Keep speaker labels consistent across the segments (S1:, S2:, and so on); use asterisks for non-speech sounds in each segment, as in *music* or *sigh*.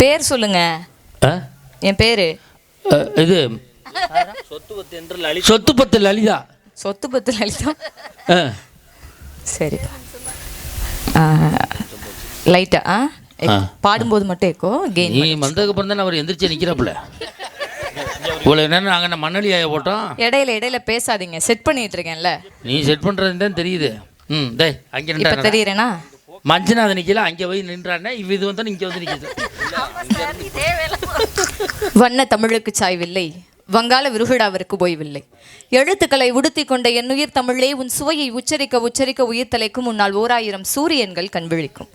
S1: பேர் சொல்லுங்க? என் பேரு?
S2: இது சொத்து பத்து லலிதா.
S1: சொத்து பத்து லலிதா. சரி. லைட்டா ஆ. பாடும்போது மட்டும் எக்கோ கெயின்
S2: நீ வந்ததுக்கு அப்புறம் தான் அவர் எந்திரிச்சு நிற்கிறாப்புல இவ்வளோ நேரம் நாங்கள் என்ன மண்ணலி ஆய போட்டோம்?
S1: இடையில இடையில பேசாதீங்க. செட் பண்ணிட்டு இருக்கேன்ல.
S2: நீ செட் பண்ணுறது தான் தெரியுது. ம் டேய் அங்கே நின்றா
S1: தெரியறேனா?
S2: மஞ்சநாத நிக்கல அங்கே போய் நின்றானே இவ இது வந்து இங்கே வந்து நிற்கிது
S1: வண்ண தமிழுக்கு சாய்வில்லை. வங்காள விருகுடாவிற்கு போய்வில்லை. எழுத்துக்களை உடுத்தி கொண்ட என்னுயிர் தமிழே உன் சுவையை உச்சரிக்க உச்சரிக்க உயிர் தலைக்கும் உன்னால் ஓராயிரம் சூரியன்கள் கண்விழிக்கும்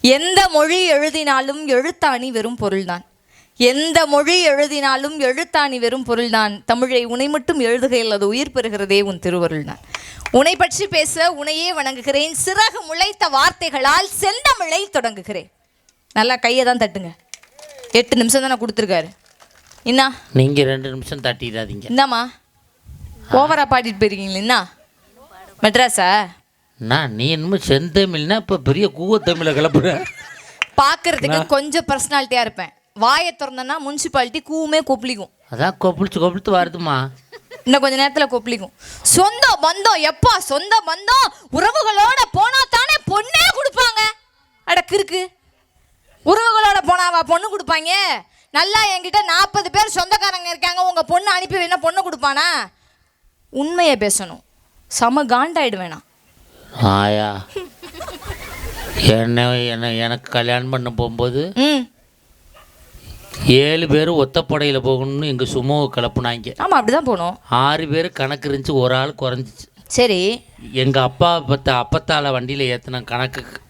S1: எந்த மொழி எழுதினாலும் எழுத்தாணி வெறும் பொருள்தான். எந்த மொழி எழுதினாலும் எழுத்தாணி வெறும் பொருள்தான். தமிழை உனை மட்டும் எழுதுகையில் அது உயிர் பெறுகிறதே உன் திருவருள்தான். உன்னை பற்றி பேச உனையே வணங்குகிறேன். சிறகு முளைத்த வார்த்தைகளால் செந்தமிழை தொடங்குகிறேன். நல்லா கையை தான் தட்டுங்க. எட்டு நிமிஷம் தானே கொடுத்துருக்காரு. என்ன
S2: நீங்கள் ரெண்டு நிமிஷம் தட்டிடாதீங்க.
S1: இந்தாம்மா. ஓவரா பாடிட்டு போயிருக்கீங்களா என்ன மெட்ராஸா?
S2: நான் நீ என்னமோ செந்தமிழ்னா இப்போ பெரிய கூவ தமிழை கிளப்புற.
S1: பார்க்கறதுக்கு கொஞ்சம் பர்சனாலிட்டியாக இருப்பேன். வாயை திறந்தேன்னா முனிசிபாலிட்டி கூவுமே கொப்பளிக்கும்.
S2: அதான் கொப்பளிச்சு கொப்பளித்து வருதுமா
S1: இன்னும் கொஞ்ச நேரத்துல கொப்பளிக்கும். சொந்த பந்தம் எப்பா? சொந்த பந்தம்? உறவுகளோட போனா தானே பொண்ணே கொடுப்பாங்க. அட கிறுக்கு. உறவுகளோட போனாவா? பொண்ணு கொடுப்பாங்க. நல்லா என்கிட்ட நாற்பது பேர் சொந்தக்காரங்க இருக்காங்க. உங்க பொண்ணு அனுப்பி வேணா பொண்ணு கொடுப்பானா? உண்மையை பேசணும். செம காண்டாயிடு வேணாம்
S2: ஆயா. என்ன என்ன எனக்கு கல்யாணம் பண்ண போகும்போது ஏழு பேர் ஒத்தப்படையில் போகணும்னு எங்கள் சுமோவை கிளப்புனாங்க.
S1: ஆமா அப்படிதான் போகணும்
S2: ஆறு பேர் கணக்கு இருந்துச்சு ஒரு ஆள் குறைஞ்சிச்சு.
S1: சரி.
S2: எங்கள் அப்பா பத்த அப்பத்தால வண்டியில் ஏற்றின கணக்குக்கு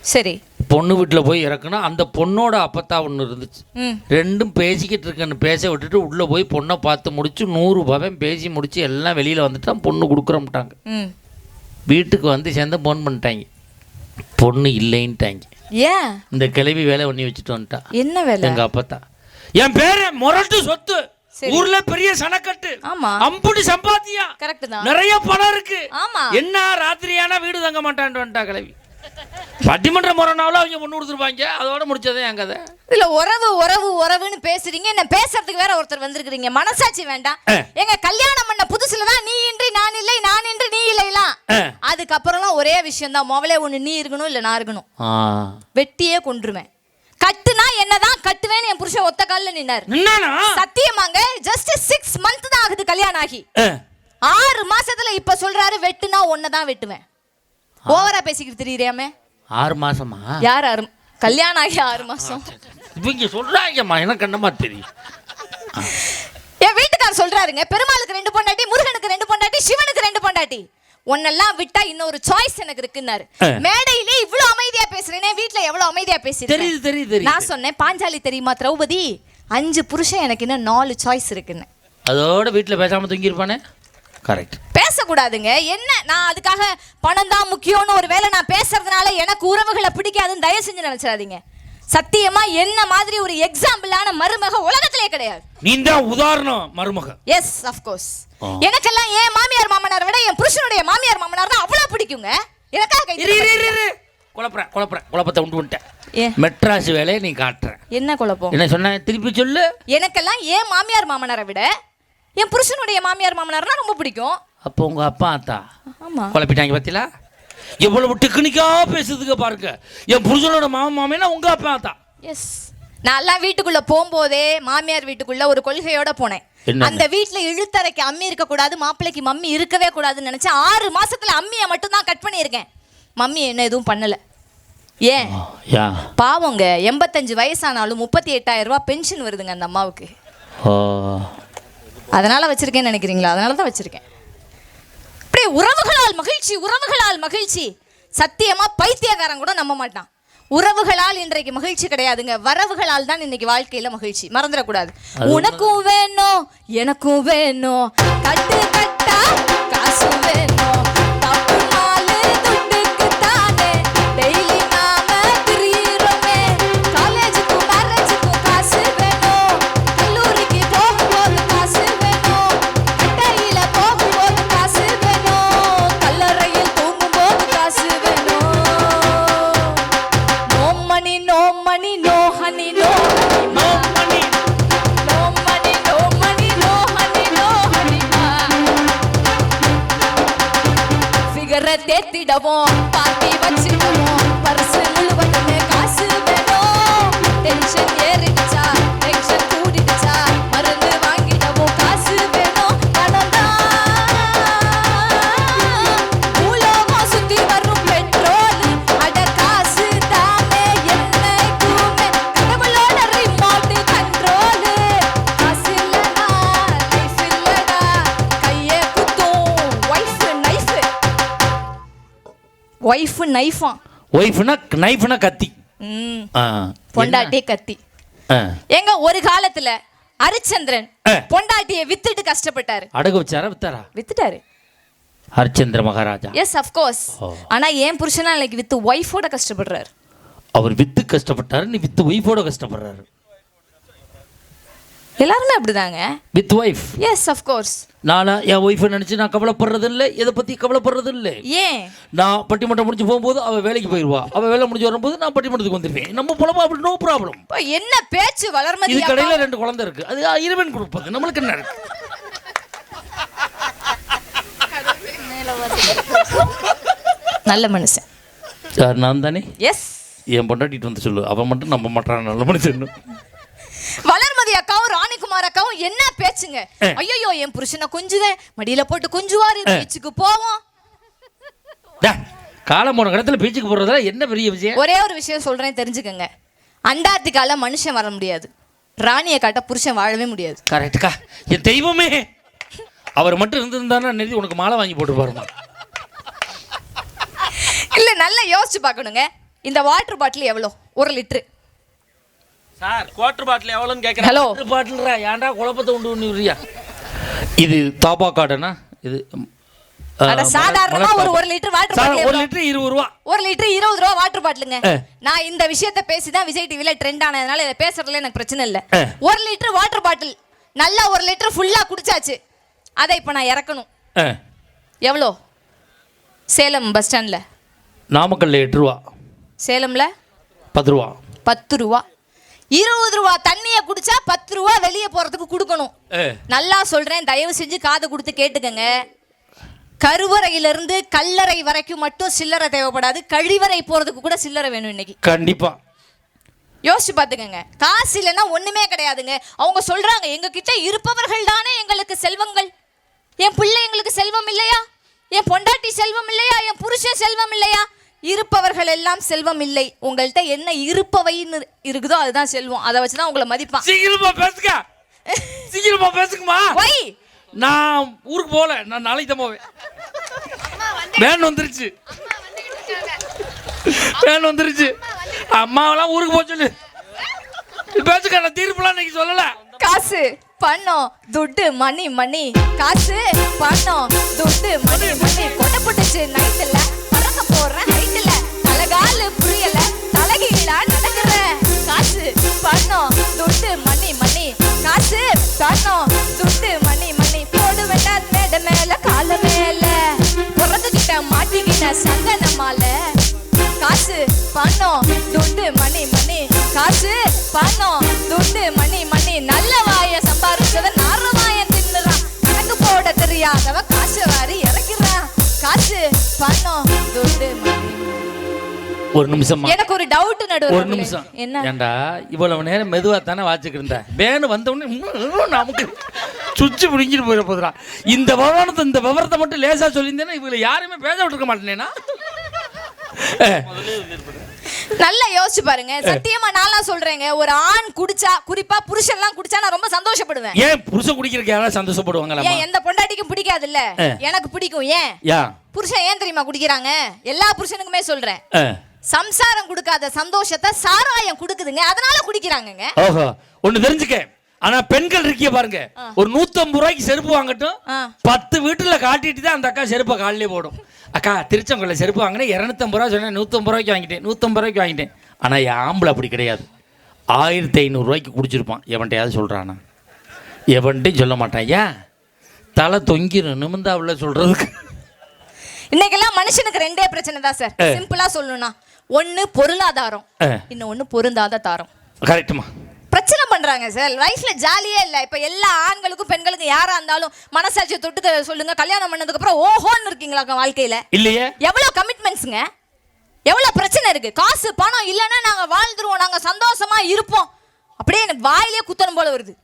S1: சரி.
S2: பொண்ணு வீட்டில் போய் இறக்குனா அந்த பொண்ணோட அப்பத்தா ஒன்று இருந்துச்சு. ரெண்டும் பேசிக்கிட்டு இருக்கேன்னு பேச விட்டுட்டு உள்ளே போய் பொண்ணை பார்த்து முடிச்சு நூறு பவன் பேசி முடிச்சு எல்லாம் வெளியில் வந்துட்டான் பொண்ணு கொடுக்குறோம்ட்டாங்க. வீட்டுக்கு வந்து சேர்ந்து ஃபோன் பண்ணிட்டாங்க. பொண்ணு இல்லைன்ட்டாங்க.
S1: ஏன்?
S2: இந்த கிளவி வேலை பண்ணி வச்சுட்டு வந்துட்டா.
S1: என்ன வேலை?
S2: எங்க அப்பத்தா. என் பேரு முரட்டு சொத்து. ஊர்ல பெரிய சனக்கட்டு.
S1: ஆமா.
S2: அம்புடி சம்பாத்தியா.
S1: கரெக்ட் தான்.
S2: நிறைய பணம் இருக்கு.
S1: ஆமா.
S2: என்ன ராத்திரியானா வீடு தங்க மாட்டான்ட்டு வந்துட்டா கிளவி. பட்டிமன்ற முறைனாவில் அவங்க பொண்ணு கொடுத்துருப்பாங்க. அதோட முடிச்சதே என் கதை.
S1: இதுல உறவு உறவு உறவுன்னு பேசுறீங்க என்ன பேசுறதுக்கு வேற ஒருத்தர் வந்திருக்கிறீங்க. மனசாட்சி வேண்டாம். எங்க கல்யாணம் பண்ண புதுசுல தான் நீ இன்றி நான் இல்லை நான் இன்றி நீ இல்லைலாம். அதுக்கப்புறம்லாம் ஒரே விஷயம் தான் முதலே ஒண்ணு நீ இருக்கணும் இல்ல நான் இருக்கணும். வெட்டியே கொன்றுவேன். கட்டுனா என்னதான் கட்டுவேன்னு என் புருஷன் ஒத்த கால்ல நின்னாரு. சத்தியமாங்க ஜஸ்ட் சிக்ஸ் மந்த் தான் ஆகுது கல்யாணம் ஆகி. ஆறு மாசத்துல இப்ப சொல்றாரு வெட்டுனா ஒன்னதான் வெட்டுவேன். ஓவரா பேசிக்கிட்டு தெரியுறியாமே
S2: ஆறு மாசமா?
S1: யார் ஆறு கல்யாணம் ஆகி ஆறு மாசம்.
S2: இவங்க சொல்றாங்கம்மா எனக்கு என்னமா தெரியும்?
S1: என் வீட்டுக்கார் சொல்றாருங்க பெருமாளுக்கு ரெண்டு பொண்டாட்டி முருகனுக்கு ரெண்டு பொண்டாட்டி சிவனுக்கு ரெண்டு பொண்டாட்டி. உன்னெல்லாம் விட்டா இன்னொரு சாய்ஸ் எனக்கு இருக்குன்னாரு. மேடையிலே இவ்வளவு அமைதியா பேசுறேனே வீட்ல எவ்வளவு அமைதியா பேசுறேன்
S2: தெரியுது தெரியுது தெரியுது.
S1: நான் சொன்னேன் பாஞ்சாலி தெரியுமா திரௌபதி? அஞ்சு புருஷன் எனக்கு இன்னும் நாலு சாய்ஸ் இருக்குன்னு.
S2: அதோட வீட்டில் பேசாம தூங்கியிருப்பானே? கரெக்ட்
S1: பேசக்கூடாதுங்க. என்ன? நான் அதுக்காக பணம் தான் முக்கியம்னு ஒரு வேளை நான் பேசுறதுனால எனக்கு உறவுகளை பிடிக்காதுன்னு தயவு செஞ்சு நினைச்சிடாதீங்க. சத்தியமா என்ன மாதிரி ஒரு எக்ஸாம்பிளான மருமக உலகத்திலே கிடையாது.
S2: நீ தான் உதாரணம் மருமக.
S1: எஸ் கோர்ஸ்
S2: ஆ.
S1: எனக்கெல்லாம் என் மாமியார் மாமனார் விட என் புருஷனுடைய மாமியார் மாமனார் தான் அவ்வளவு பிடிக்குங்க. எனக்காக கை
S2: இரு இரு இரு
S1: தட்டுங்க.
S2: இரு. குழப்பறேன் குழப்பறேன் குழப்பத்தை உண்டு வந்துட்டேன்
S1: ஏன்
S2: மெட்ராஸ் வேலையை நீ காட்டுற.
S1: என்ன குழப்பம்?
S2: என்ன சொன்ன? திருப்பி சொல்லு.
S1: எனக்கெல்லாம் என் மாமியார் மாமனாரை விட என் புருஷனுடைய மாமியார் மாமனார்னா ரொம்ப பிடிக்கும்.
S2: அப்போ உங்க அப்பா அத்தா
S1: ஆமா.
S2: குழப்பிட்டாங்க பார்த்தீங்களா எவ்வளவு டெக்னிக்கா பேசுறதுக்கு பாருங்க. என் புருஷனோட மாமா மாமினா உங்க அப்பா அத்தா.
S1: எஸ் நான்லாம் வீட்டுக்குள்ள போகும்போதே மாமியார் வீட்டுக்குள்ள ஒரு கொள்கையோட போனேன்? அந்த வீட்ல இழுத்தரைக்கு அம்மி இருக்க கூடாது மாப்பிள்ளைக்கு மம்மி இருக்கவே கூடாதுன்னு நினைச்சேன் ஆறு மாசத்துல அம்மியை மட்டும் தான் கட் பண்ணியிருக்கேன். மம்மி என்ன எதுவும் பண்ணல. ஏன்? பாவங்க எண்பத்தஞ்சு வயசானாலும் முப்பத்தி எட்டாயிரம் ரூபாய் பென்ஷன் வருதுங்க அந்த அம்மாவுக்கு. அதனால வச்சிருக்கேன்னு நினைக்கிறீங்களா? அதனால தான் வச்சிருக்கேன். அப்படியே உறவுகளால் மகிழ்ச்சி உறவுகளால் மகிழ்ச்சி. சத்தியமா பைத்தியக்காரன் கூட நம்ப மாட்டான். உறவுகளால் இன்றைக்கு மகிழ்ச்சி கிடையாதுங்க. வரவுகளால் தான் இன்னைக்கு வாழ்க்கையில மகிழ்ச்சி. மறந்துடக்கூடாது. உனக்கும் வேணும் எனக்கும் வேணும். கட்டு கட்டா காசு வேணும். ஒய்ஃப் நைஃபா
S2: ஒய்ஃப்னா நைஃப்னா கத்தி.
S1: பொண்டாட்டி கத்தி. எங்க ஒரு காலத்துல ஹரிச்சந்திரன். பொண்டாட்டிய வித்துட்டு கஷ்டப்பட்டாரு.
S2: அடகு வச்சாரா வித்தாரா?
S1: வித்துட்டாரு.
S2: Harishchandra Maharaja.
S1: Yes of course. ஆனா என் புருஷனா இன்னைக்கு வித்து ஒய்ஃபோட கஷ்டப்படுறாரு.
S2: அவர் வித்து கஷ்டப்பட்டாரு நீ வித்து ஒய்ஃபோட கஷ்டப்படுறாரு.
S1: எல்லாருமே அப்படிதாங்க.
S2: வித் ஒய்ஃப்
S1: எஸ் அஃப்கோர்ஸ்
S2: நானா என் ஒய்ஃபை நினச்சி நான் கவலைப்படுறது இல்லை எதை பற்றி கவலைப்படுறது இல்லை
S1: ஏன்?
S2: நான் பட்டிமன்றம் முடிஞ்சு போகும்போது அவள் வேலைக்கு போயிடுவா அவள் வேலை முடிஞ்சு வரும்போது நான் பட்டிமன்றத்துக்கு வந்துடுவேன் நம்ம போலமா அப்படி நோ ப்ராப்ளம்
S1: என்ன பேச்சு வளர்மதி
S2: இது? கடையில் ரெண்டு குழந்தை இருக்கு. அது இறைவன் கொடுப்பது. நம்மளுக்கு என்ன இருக்கு?
S1: நல்ல மனுஷன்.
S2: சார் நான் தானே?
S1: எஸ்
S2: என் பொண்டாட்டிட்டு வந்து சொல்லு. அவன் மட்டும் நம்ப மாட்டான் நல்ல மனுஷன்.
S1: வளர்மதி அக்காவும் அக்காவும் என்ன பேச்சுங்க. ஐயோ என் புருஷனை கொஞ்சுதேன் மடியில போட்டு கொஞ்சுவாரு. பீச்சுக்கு போவோம்.
S2: காலம் போன கடத்தில் பீச்சுக்கு போடுறதுல என்ன பெரிய விஷயம்?
S1: ஒரே ஒரு விஷயம் சொல்றேன் தெரிஞ்சுக்கங்க. அண்டார்டிகால மனுஷன் வர முடியாது. ராணியை காட்ட புருஷன் வாழவே முடியாது.
S2: கரெக்டுக்கா என் தெய்வமே. அவர் மட்டும் இருந்திருந்தானா நிறுத்தி உனக்கு மாலை வாங்கி போட்டு பாருமா.
S1: இல்ல நல்லா யோசிச்சு பார்க்கணுங்க. இந்த வாட்டர் பாட்டில் எவ்வளோ? ஒரு லிட்டரு
S3: சார் குவார்டர் பாட்டில் எவ்வளோன்னு கேட்குறேன்
S1: ஹலோ.
S2: பாட்டில்ரா ஏன்டா குழப்பத்தை உண்டு பண்ணிடுறியா இது தாபா கார்டனா இது
S1: சாதாரணமா ஒரு. ஒரு லிட்டர் வாட்டர்
S2: சார்,
S1: பாட்டில்
S2: ஒரு லிட்டர் இருபது ரூபா.
S1: ஒரு லிட்டர் இருபது ரூபா வாட்டர் பாட்டிலுங்க. நான் இந்த விஷயத்த பேசி தான் விஜய் டிவில ட்ரெண்ட் ஆனதுனால இதை பேசுறதுல எனக்கு பிரச்சனை இல்லை. ஒரு லிட்டர் வாட்டர் பாட்டில் நல்லா ஒரு லிட்டர் ஃபுல்லா குடிச்சாச்சு. அதை இப்போ நான் இறக்கணும். எவ்வளோ? சேலம் பஸ் ஸ்டாண்ட்ல
S2: நாமக்கல்ல எட்டு ரூபா.
S1: சேலம்ல?
S2: பத்து ரூபா.
S1: பத்து ரூபா. இருபது ரூபா தண்ணியை குடிச்சா பத்து ரூபா வெளியே போறதுக்கு கொடுக்கணும். நல்லா சொல்றேன் தயவு செஞ்சு காது கொடுத்து கேட்டுக்கங்க. கருவறையிலிருந்து கல்லறை வரைக்கும் மட்டும் சில்லறை தேவைப்படாது. கழிவறை போறதுக்கு கூட சில்லறை வேணும் இன்னைக்கு.
S2: கண்டிப்பா.
S1: யோசிச்சு பார்த்துக்கங்க. காசு இல்லைன்னா ஒண்ணுமே கிடையாதுங்க. அவங்க சொல்றாங்க எங்க கிட்ட இருப்பவர்கள் தானே எங்களுக்கு செல்வங்கள். என் பிள்ளை எங்களுக்கு செல்வம் இல்லையா? என் பொண்டாட்டி செல்வம் இல்லையா? என் புருஷன் செல்வம் இல்லையா? இருப்பவர்கள் எல்லாம் செல்வம் இல்லை உங்கள்கிட்ட என்ன இருப்பவைன்னு இருக்குதோ அதுதான் செல்வம். அதை வச்சுதான் உங்களை மதிப்பான்.
S2: சீக்கிரமா பேசுங்க. *laughs* சீக்கிரமா பேசுங்கம்மா.
S1: வை
S2: நான் ஊருக்கு போகல. நான் நாளைக்கு தான் போவேன். வேன் வந்துருச்சு. வேன் வந்துருச்சு. அம்மாவெல்லாம் ஊருக்கு போக சொல்லு. பேசுங்க நான் தீர்ப்புலாம் இன்னைக்கு சொல்லல.
S1: காசு பணம் துட்டு மணி மணி காசு பணம் துட்டு மணி மணி கொட்டை போட்டுச்சு நைட்டுல பறக்க போறேன் ஹைட்டுல. தலகாலு புரியல தலகீழா நடக்கிற. காசு பணம் துட்டு மணி மணி காசு பணம் துட்டு மணி மணி போடு வேண்டாம் மேட மேல கால மேல. பிறந்துகிட்ட மாட்டிக்கிட்ட சங்கன மாலை காசு பணம் துட்டு மணி மணி காசு பணம் துட்டு மணி மணி நல்ல வாய சம்பாரிச்சவன் நார வாயன் தின்னுறான். கணக்கு போட தெரியாதவ காசு வாரி இறக்கிறான். காசு துட்டு
S2: ஒரு நிமிஷமா
S1: எனக்கு ஒரு டவுட்
S2: ஒரு
S1: நடுவர்
S2: நிமிஷம்.
S1: என்ன?
S2: ஏண்டா இவ்வளவு நேரம் மெதுவா தானே வாச்சுக்கிட்டு இருந்தேன். வேனு வந்த உடனே நமக்கு சுச்சு பிடிங்கிட்டு போயிட போதுடா இந்த விவரத்தை இந்த விவரத்தை மட்டும் லேசா சொல்லியிருந்தேன்னா இவங்களை யாருமே பேச விட்டுருக்க மாட்டேனேனா?
S1: நல்லா யோசிச்சு பாருங்க. சத்தியமா நான்லாம் சொல்றேங்க ஒரு ஆண் குடிச்சா குறிப்பா புருஷன்லாம் குடிச்சா நான் ரொம்ப சந்தோஷப்படுவேன்.
S2: ஏன் புருஷன் குடிக்கிறதுக்கு யாராவது சந்தோஷப்படுவாங்களா
S1: ஏன் எந்த பொண்டாட்டிக்கும் பிடிக்காதுல்ல?
S2: ஆ.
S1: எனக்கு பிடிக்கும் ஏன்? புருஷன் ஏன் தெரியுமா குடிக்கிறாங்க? எல்லா புருஷனுக்குமே சொல்றேன். சம்சாரம் கொடுக்காத சந்தோஷத்தை சாராயம் கொடுக்குதுங்க அதனால குடிக்கிறாங்கங்க.
S2: ஓஹோ ஒண்ணு தெரிஞ்சுக்க. ஆனா பெண்கள் இருக்கிய பாருங்க ஒரு நூத்தம்பது ரூபாய்க்கு செருப்பு வாங்கட்டும். பத்து வீட்டுல காட்டிட்டு தான் அந்த அக்கா செருப்பை காலிலே போடும். அக்கா திருச்செங்கோல செருப்பு வாங்கினேன் இரநூத்தம்பது ரூபா சொன்னேன் நூற்றம்பது ரூபாய்க்கு வாங்கிட்டேன் நூற்றம்பது ரூபாய்க்கு வாங்கிட்டேன். ஆனால் என் ஆம்பளை அப்படி கிடையாது. ஆயிரத்தி ஐநூறுரூவாய்க்கு குடிச்சிருப்பான். எவன்கிட்டயாவது சொல்கிறானா எவன்ட்டையும் சொல்ல மாட்டான். ஏன்? தலை தொங்கிரும். நிமிந்தாவில் சொல்கிறதுக்கு
S1: இன்னைக்கெல்லாம் மனுஷனுக்கு ரெண்டே பிரச்சனை தான் சார் சிம்பிளா சொல்லணும்னா ஒண்ணு பொருளாதாரம்
S2: ஆ.
S1: இன்னொன்னு பொருந்தாத தாரம்.
S2: கரெக்டுமா
S1: பிரச்சனை பண்றாங்க சார். லைஃப்ல ஜாலியே இல்ல. இப்ப எல்லா ஆண்களுக்கும் பெண்களுக்கும் யாரா இருந்தாலும் மனசாட்சியை தொட்டு சொல்லுங்க. கல்யாணம் பண்ணதுக்கு அப்புறம் ஓஹோன்னு இருக்கீங்களா வாழ்க்கையில?
S2: இல்லையே.
S1: எவ்வளவு கமிட்மெண்ட்ஸுங்க எவ்வளவு பிரச்சனை இருக்கு? காசு பணம் இல்லைன்னா நாங்க வாழ்ந்துருவோம். நாங்க சந்தோஷமா இருப்போம். அப்படியே எனக்கு வாயிலே குத்தணும் போல வருது.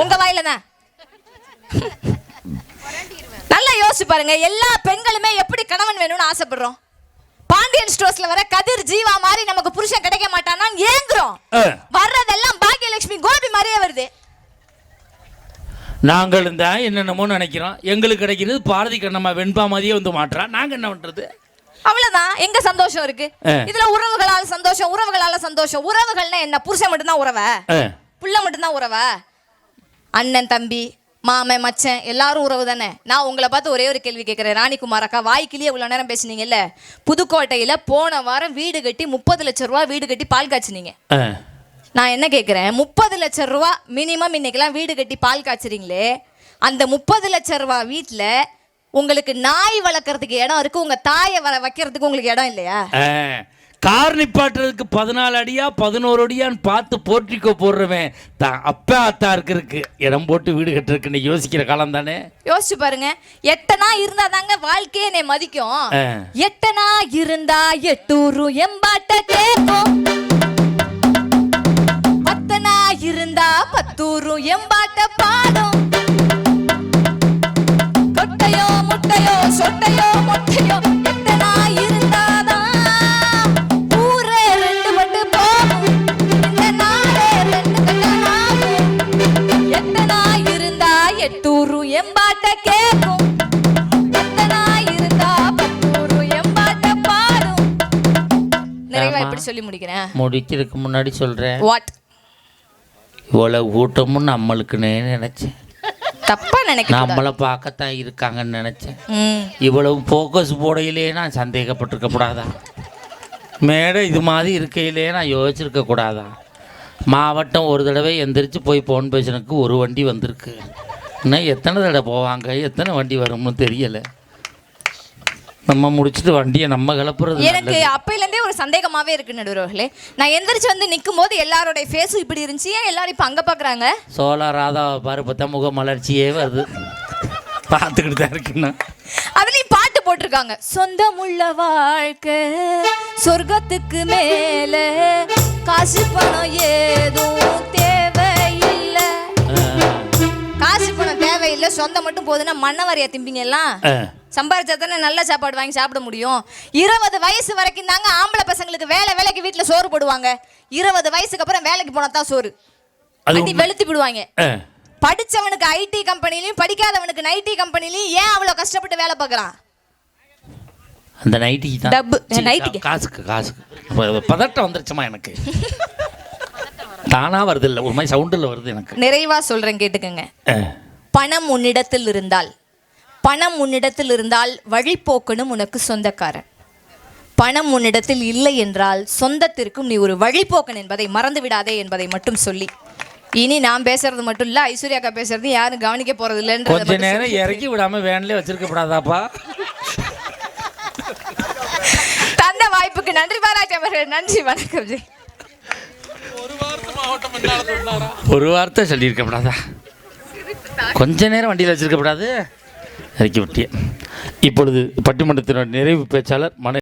S1: உங்க வாயில தான் நல்லா யோசிச்சு பாருங்க. எல்லா பெண்களுமே எப்படி கணவன் வேணும்னு ஆசைப்படுறோம்? பாண்டியன் ஸ்டோர்ஸ்ல வர கதிர் ஜீவா மாதிரி நமக்கு புருஷன் கிடைக்க மாட்டானா ஏங்குறோம்.
S2: ஆ.
S1: மாதிரியே வருது.
S2: நாங்களும் தான் என்னென்னமோ நினைக்கிறோம். எங்களுக்கு கிடைக்கிறது பாரதி கண்ணம்மா வெண்பா மாதிரியே வந்து மாட்டுறா நாங்கள் என்ன பண்ணுறது
S1: அவ்வளவுதான். எங்க சந்தோஷம் இருக்கு. இதுல உறவுகளால சந்தோஷம் உறவுகளால சந்தோஷம். உறவுகள்னா என்ன? புருஷன் மட்டும்தான் உறவை? புள்ள மட்டும்தான் உறவா? அண்ணன் தம்பி மாமன் மச்சன் எல்லாரும் உறவு தானே? நான் உங்களை பார்த்து ஒரே ஒரு கேள்வி கேட்குறேன். ராணிக்குமார் அக்கா வாய்க்கிலேயே இவ்வளோ நேரம் பேசுனீங்கல்ல? புதுக்கோட்டையில் போன வாரம் வீடு கட்டி முப்பது லட்ச ரூபா வீடு கட்டி பால் காய்ச்சினீங்க. நான் என்ன கேட்குறேன் முப்பது லட்ச ரூபா மினிமம் இன்னைக்கெல்லாம் வீடு கட்டி பால் காய்ச்சுறீங்களே? அந்த முப்பது லட்ச ரூபா வீட்டில் உங்களுக்கு நாய் வளர்க்குறதுக்கு இடம் இருக்கு உங்க தாயை வர வைக்கிறதுக்கு உங்களுக்கு இடம் இல்லையா?
S2: கார் நிப்பாட்டுறதுக்கு பதினாலு அடியா பதினோரு அடியான்னு பார்த்து போர்ட்டிக்கோ போடுறவன் தான் அப்பா அத்தா இருக்கிறதுக்கு இடம் போட்டு வீடு கட்டுறதுக்குன்னு யோசிக்கிற காலம் தானே?
S1: யோசிச்சு பாருங்க. எட்டனா இருந்தா தாங்க வாழ்க்கையே என்னை மதிக்கும். எட்டனா இருந்தா எட்டூரு எம்பாட்ட கேட்கும் பத்தூரு எம்பாட்ட பாடும் கொட்டையோ முட்டையோ சொட்டையோ மொட்டையோ எட்டனா இருந்தாதான் ஊரே ரெண்டு பட்டு போகும். இந்த நாடே ரெண்டு கட்டனாகும் எத்தனா இருந்தா எட்டூரு எம்பாட்ட கேக்கும் எத்தனா இருந்தா பத்தூரு எம்பாட்ட பாடும். நிறைவா
S2: ஆமா.
S1: எப்படி சொல்லி முடிக்கிறேன்.
S2: முடிக்கிறதுக்கு முன்னாடி சொல்கிறேன்
S1: வாட்
S2: இவ்வளோ கூட்டமும் நம்மளுக்குன்னு நினச்சேன்.
S1: தப்பா நினைக்க
S2: நம்மளை பார்க்கத்தான் இருக்காங்கன்னு நினச்சேன். இவ்வளவு ஃபோக்கஸ் போடையிலே நான் சந்தேகப்பட்டிருக்க கூடாதா? மேடை இது மாதிரி இருக்கையிலே நான் யோசிச்சிருக்க கூடாதா? மாவட்டம் ஒரு தடவை எந்திரிச்சு போய் போன் பேசுனதுக்கு ஒரு வண்டி வந்திருக்கு. இன்னும் எத்தனை தடவை போவாங்க? எத்தனை வண்டி வரும்னு தெரியலை. நம்ம முடிச்சுட்டு வண்டியை நம்ம கிளப்புறது
S1: எனக்கு
S2: நல்லது.
S1: அப்பையில இருந்தே ஒரு சந்தேகமாவே இருக்கு நடுவர்களே. நான் எந்திரிச்சு வந்து நிற்கும் போது எல்லாரோட ஃபேஸும் இப்படி இருந்துச்சு. ஏன் எல்லாரும் இப்ப அங்க பாக்குறாங்க?
S2: சோழ ராதாவை பாரு பார்த்தா முக மலர்ச்சியே வருது. பார்த்துக்கிட்டு தான் இருக்குண்ணா
S1: அதுலயும் பாட்டு போட்டிருக்காங்க. சொந்தமுள்ள வாழ்க்கை சொர்க்கத்துக்கு மேல காசு பணம் ஏதும் தேவையில்லை. காசு பணம் தேவையில்லை சொந்தம் மட்டும் போதுன்னா மண்ணவாரியா திம்பிங்க எல்லாம்? சம்பாரிச்சா தானே நல்ல சாப்பாடு வாங்கி சாப்பிட முடியும்? இருபது வயசு வரைக்கும் தாங்க ஆம்பளை பசங்களுக்கு வேலை வேலைக்கு வீட்டுல சோறு போடுவாங்க. இருபது வயசுக்கு அப்புறம் வேலைக்கு போனா தான் சோறு. அடி வெளுத்து விடுவாங்க.
S2: ஆ.
S1: படிச்சவனுக்கு ஐடி கம்பெனிலையும் படிக்காதவனுக்கு நைட்டி கம்பெனிலையும் ஏன் அவ்வளவு கஷ்டப்பட்டு வேலை பார்க்கறான்?
S2: அந்த நைட்டிக்கு தான்.
S1: டப்பு, நைட்டிக்கு.
S2: காசுக்கு காசுக்கு. பதட்டம் வந்துருச்சுமா எனக்கு? தானா வருது இல்லை. ஒரு மாதிரி சவுண்டில் வருது எனக்கு.
S1: நிறைவா சொல்றேன் கேட்டுக்கங்க. பணம் உன்னிடத்தில் இருந்தால் பணம் உன்னிடத்தில் இருந்தால் வழிப்போக்கனும் உனக்கு சொந்தக்காரன். பணம் உன்னிடத்தில் இல்லை என்றால் சொந்தத்திற்கும் நீ ஒரு வழிப்போக்கன் என்பதை மறந்து விடாதே என்பதை மட்டும் சொல்லி. இனி நான் பேசுறது மட்டும் இல்ல ஐஸ்வர்யா அக்கா பேசுறது யாரும் கவனிக்க போறது
S2: கொஞ்ச
S1: இல்லைன்ற
S2: நேரம் இறக்கி விடாம வேன்லயே வச்சிருக்கப்படாதாப்பா?
S1: தந்த வாய்ப்புக்கு நன்றி பாராட்டி அவர்கள் நன்றி வணக்கம் ஜி.
S3: ஒரு வாரத்து
S2: வார்த்தை சொல்லியிருக்கப்படாதா? கொஞ்ச நேரம் வண்டியில் வச்சிருக்கப்படாது? இறக்கி இறக்கிவிட்டேன் இப்பொழுது பட்டிமன்றத்தினுடைய நிறைவு பேச்சாளர் மன